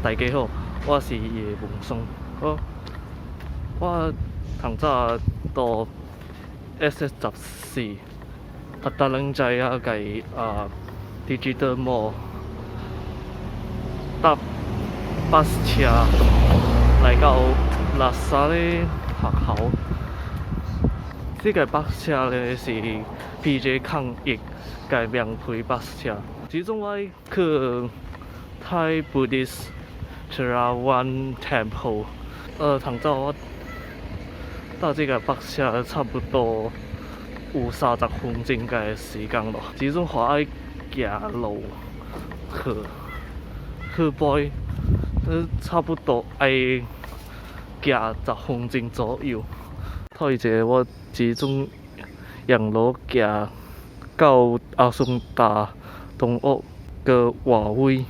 大家好，我是叶文松。我我通早到 SS 十四，啊，达人在啊，个啊 Digital Mall 搭巴士车来到拉萨的学校。这个巴士车呢是 PJ 抗疫嘅免费巴士车，其中我去 Thai Buddhist Cherawan Temple。呃，通早我到这个巴士车差不多有三十分钟嘅时间咯，其中我爱行路去去背，呃，差不多爱行十分钟左右。拖一个我其中洋路行到阿松达东屋个外围，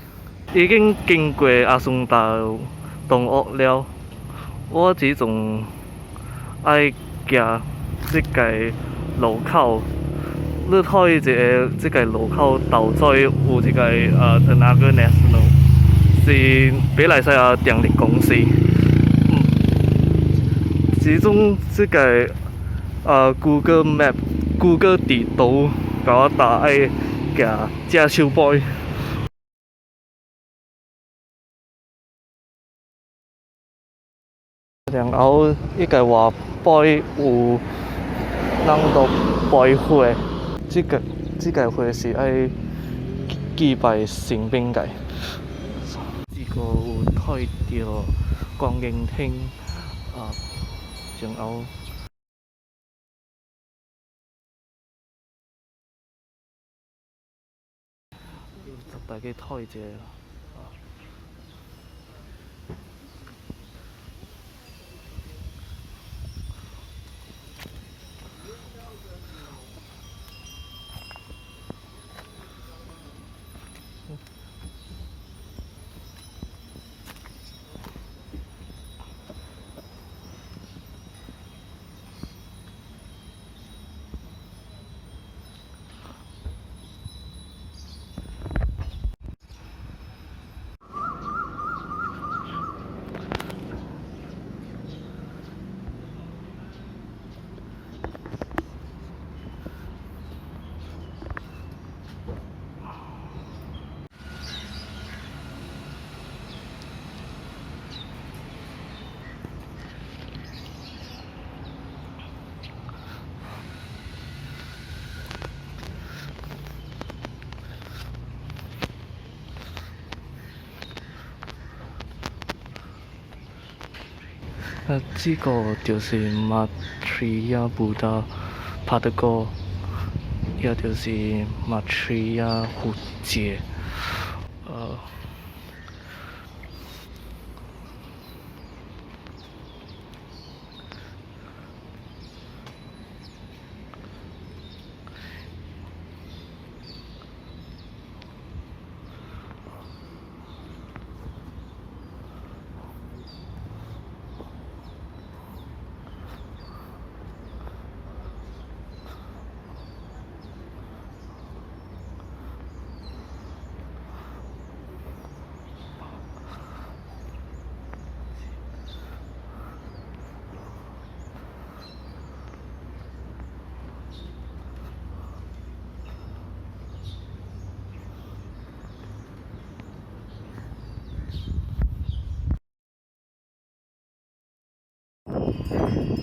已经经过阿松达东屋了。我即种爱行即个路口，你拖一个即个路口到再有一个呃 t e n a g a National 是比来西亚电力公司。其中即个呃 Google Map、Google 地图，甲我答爱行遮手背。然后伊个外背有人都背火，即个即个火是爱祭拜神兵个。这个有睇到光影厅啊，然后大家睇者。那，这个就是马 tri 亚布达帕德哥，也就是马 tri 亚胡杰，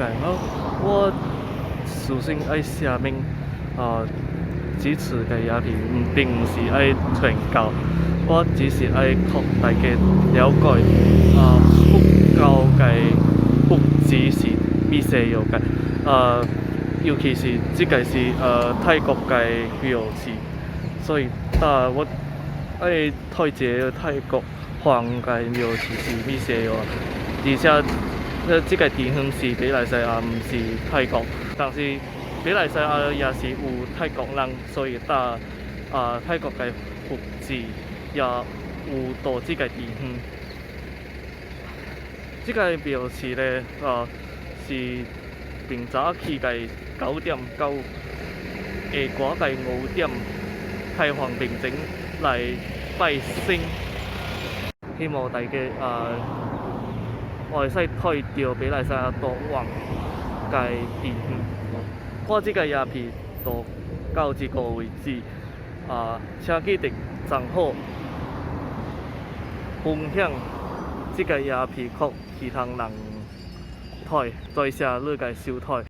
解我我首先爱寫明啊，支持嘅鴉片並唔是愛傳教，我只是愛確大家了解啊佛教嘅佛旨是咩西藥嘅，啊尤其是即個是呃泰國嘅廟是，所以啊我愛推薦泰國皇嘅廟是是咩西藥，而且这个地方是比利时啊不是泰国但是比利时啊也是有泰国人所以打啊泰国的福饰也有到这个地方这个表示咧呃是平早期的九点到诶国际五点泰皇平整来拜升希望大家啊會使推到馬來西亞多旺嘅地方。我即個鴉片就到這個為止，啊請記得賬號分享即個鴉片給其他人睇，再寫你嘅收睇。